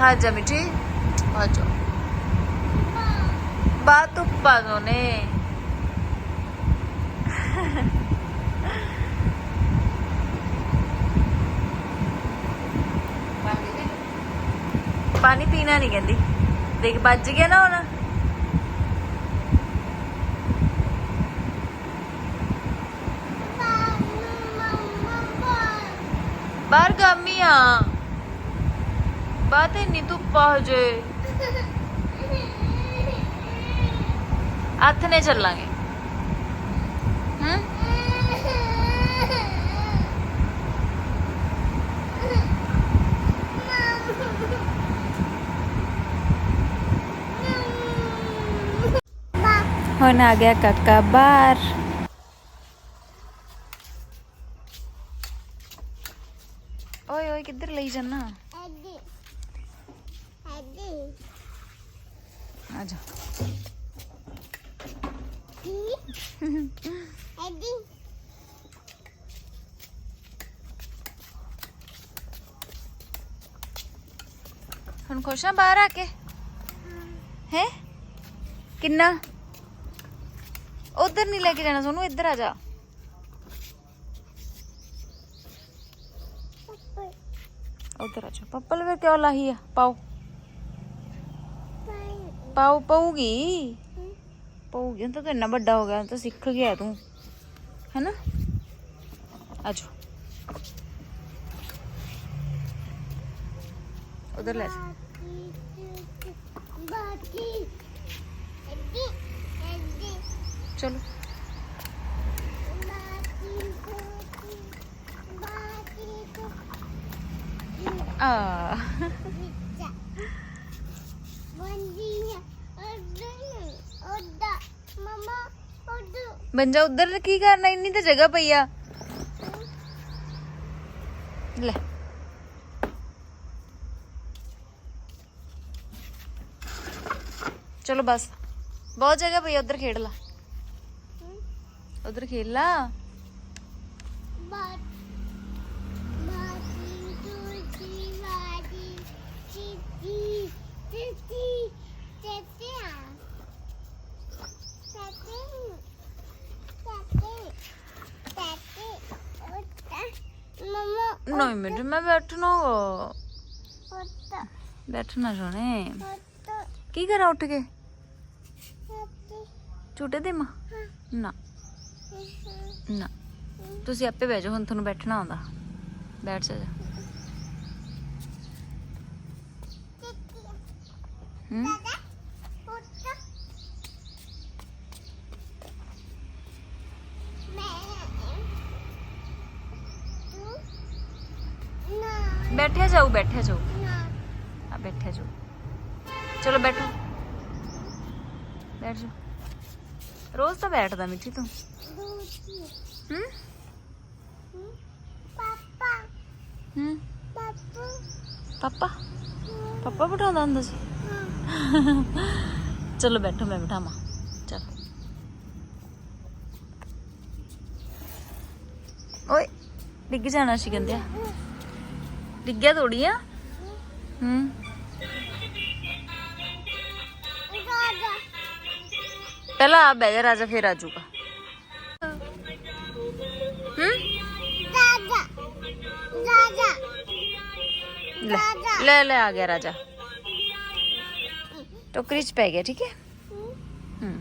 ਆ ਜਾ ਮਿੱਠੀ ਆ ਜਾ ਬਾਤ ਉੱਪਾ ਨੇ ਪਾਣੀ ਪੀਣਾ ਨਹੀਂ ਕਹਿੰਦੀ ਦੇਖ ਵੱਜ ਗਿਆ ਨਾ ਹੁਣ ਬਾਹਰ ਗਾਮੀ ਆ ਬਾਤ ਇੰਨੀ ਧੁੱਪ ਆ ਹਜੇ ਹੱਥ ਨੇ ਚੱਲਾਂਗੇ ਹੂੰ ਹੁਣ ਆ ਗਿਆ ਕਾਕਾ ਬਾਹਰ ਓਏ ਓਏ ਕਿੱਧਰ ਲਈ ਜਾਨਾ ਆ ਜਾ ਹੁਣ ਖੁਸ਼ ਆ ਬਾਹਰ ਆ ਕੇ ਹੈ ਕਿੰਨਾ ਉਧਰ ਨਹੀਂ ਲੈ ਕੇ ਜਾਣਾ ਸੋਨੂੰ ਇੱਧਰ ਆ ਜਾ ਉਧਰ ਆ ਜਾ ਪੱਪਲ ਵੇ ਕਿਉਂ ਲਾਹੀ ਆ ਪਾਓ ਪਾਓ ਪਊਗੀ ਪਊਗੀ ਹੁਣ ਤਾਂ ਤੂੰ ਇੰਨਾ ਵੱਡਾ ਹੋ ਗਿਆ ਹੁਣ ਤਾਂ ਸਿੱਖ ਗਿਆ ਤੂੰ ਹੈਨਾ ਆ ਜਾ ਉਧਰ ਲੈ ਜਾ ਚਲੋ ਆ बंजा उधर की करना इन तो जगह पई आ चलो बस बहुत जगह पई उधर खेल ला। हम्म। उधर खेल ला। ਨਹੀਂ ਮੇਰੇ ਮੈਂ ਬੈਠਣਾ ਵਾ ਬੈਠਣਾ ਸੋਹਣੇ ਕੀ ਕਰਾਂ ਉੱਠ ਕੇ ਝੂਟੇ ਦੇ ਮਾਂ ਨਾ ਨਾ ਤੁਸੀਂ ਆਪੇ ਬਹਿ ਜਾਓ ਹੁਣ ਤੁਹਾਨੂੰ ਬੈਠਣਾ ਆਉਂਦਾ ਬੈਠ ਜਾ ਹੂੰ ਬੈਠਿਆ ਜਾਓ ਬੈਠਿਆ ਜਾਓ ਆ ਬੈਠਿਆ ਜਾਓ ਚਲੋ ਬੈਠੋ ਬੈਠ ਜਾਓ ਰੋਜ਼ ਤਾਂ ਬੈਠਦਾ ਮਿੱਠੀ ਤੂੰ ਹੂੰ ਹੂੰ ਪਾਪਾ ਪਾਪਾ ਬਿਠਾਉਂਦਾ ਹੁੰਦਾ ਸੀ ਚਲੋ ਬੈਠੋ ਮੈਂ ਬਿਠਾਵਾਂ ਚਲੋ ਓਏ ਡਿੱਗ ਜਾਣਾ ਸੀ ਕਹਿੰਦੇ ਡਿੱਗਿਆ ਥੋੜੀ ਆ ਹੂੰ ਪਹਿਲਾਂ ਆ ਬਹਿ ਜਾ ਰਾਜਾ ਫਿਰ ਆ ਜਾਊਗਾ ਹੂੰ ਲੈ ਲੈ ਲੈ ਆ ਗਿਆ ਰਾਜਾ ਟੋਕਰੀ ਚ ਪੈ ਗਿਆ ਠੀਕ ਹੈ ਹੂੰ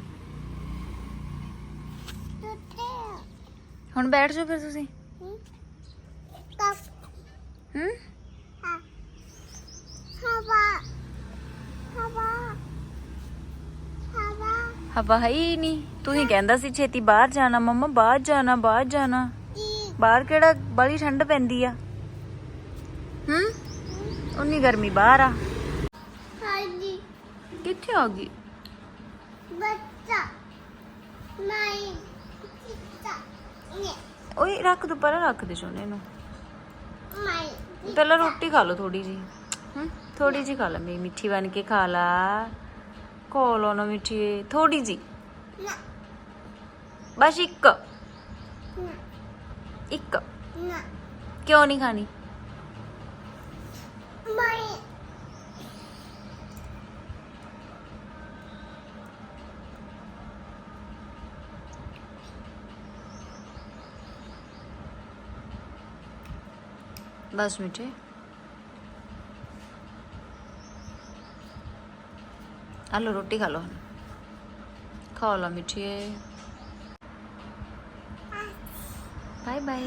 ਹੁਣ ਬੈਠ ਜਾਓ ਫਿਰ ਤੁਸੀਂ ਹੂੰ ਹਵਾ ਹੈ ਹੀ ਨਹੀਂ। ਤੂੰ ਹੀ ਕਹਿੰਦਾ ਸੀ ਛੇਤੀ ਬਾਹਰ ਜਾਣਾ। ਮੰਮਾ ਬਾਹਰ ਜਾਣਾ ਬਾਹਰ ਜਾਣਾ। ਬਾਹਰ ਕਿਹੜਾ? ਬੜੀ ਠੰਡ ਪੈਂਦੀ ਆ। ਹੂੰ? ਉਨੀ ਗਰਮੀ ਬਾਹਰ ਆ। ਕਿੱਥੇ ਆ ਗਈ? ਓਏ ਰੱਖ ਦੋ ਪਰਾਂ ਰੱਖ ਦੇ ਸੋਨੇ ਨੂੰ। ਪਹਿਲਾਂ ਰੋਟੀ ਖਾ ਲਓ ਥੋੜੀ ਜੀ ਹੂੰ? ਥੋੜੀ ਜੀ ਖਾ ਲੈ। ਮੇਰੀ ਮਿੱਠੀ ਬਣ ਕੇ ਖਾ ਲਾ। colon मिठिए थोड़ी जी बस इक्क इक्क क्यों नहीं खानी बस मिठे आलो रोटी खा लो। खा लो मिठिए बाय बाय।